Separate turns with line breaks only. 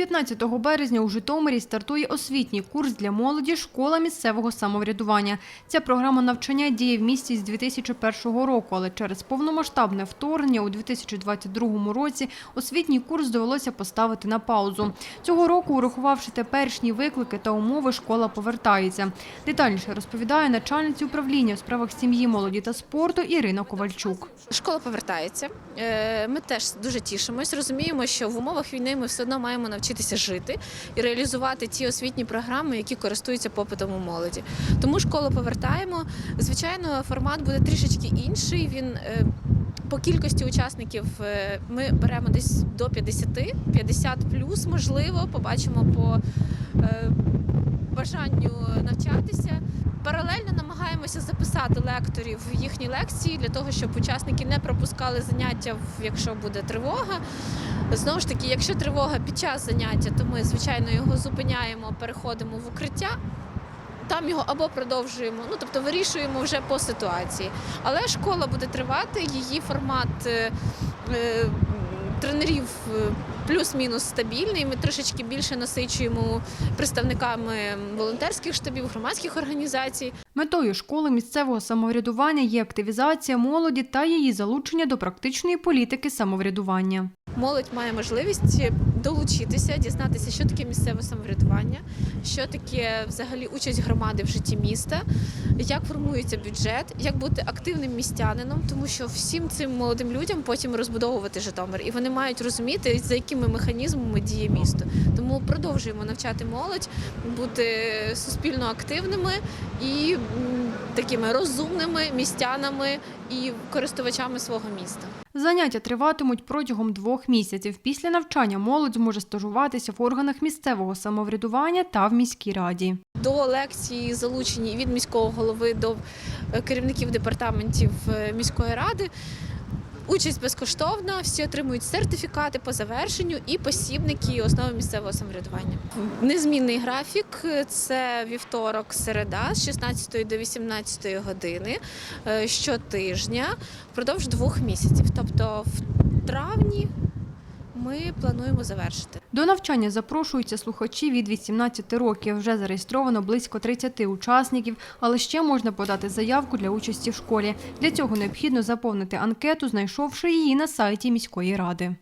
15 березня у Житомирі стартує освітній курс для молоді «Школа місцевого самоврядування». Ця програма навчання діє в місті з 2001 року, але через повномасштабне вторгнення у 2022 році освітній курс довелося поставити на паузу. Цього року, урахувавши теперішні виклики та умови, школа повертається. Детальніше розповідає начальниця управління у справах сім'ї, молоді та спорту Ірина Ковальчук.
Школа повертається. Е, Ми теж дуже тішимось. Розуміємо, що в умовах війни ми все одно маємо навчитися жити і реалізувати ті освітні програми, які користуються попитом у молоді. Тому школу повертаємо. Звичайно, формат буде трішечки інший. Він е, по кількості учасників е, ми беремо десь до 50, 50 плюс, можливо, побачимо по е, бажанню навчатися. Паралельно намагаємося записати лекторів в їхні лекції для того, щоб учасники не пропускали заняття, якщо буде тривога. Знову ж таки, якщо тривога під час заняття, то ми звичайно його зупиняємо, переходимо в укриття. Там його або продовжуємо, ну тобто вирішуємо вже по ситуації. Але школа буде тривати, її формат е, е, тренерів е, плюс-мінус стабільний. Ми трошечки більше насичуємо представниками волонтерських штабів, громадських організацій.
Метою школи місцевого самоврядування є активізація молоді та її залучення до практичної політики самоврядування.
Молодь має можливість долучитися, дізнатися, що таке місцеве самоврядування, що таке взагалі участь громади в житті міста, як формується бюджет, як бути активним містянином, тому що всім цим молодим людям потім розбудовувати Житомир, і вони мають розуміти, за якими механізмами діє місто. Тому продовжуємо навчати молодь бути суспільно активними і такими розумними містянами і користувачами свого міста.
Заняття триватимуть протягом двох місяців. Після навчання молодь зможе стажуватися в органах місцевого самоврядування та в міській раді.
До лекції залучені від міського голови до е, керівників департаментів е, міської ради. Участь безкоштовна, всі отримують сертифікати по завершенню і посібники основи місцевого самоврядування. Незмінний графік це вівторок, середа з 16 до 18 години е, щотижня впродовж двох місяців. Тобто в травні ми плануємо завершити.
До навчання запрошуються слухачі від 18 років. Вже зареєстровано близько 30 учасників, але ще можна подати заявку для участі в школі. Для цього необхідно заповнити анкету, знайшовши її на сайті міської ради.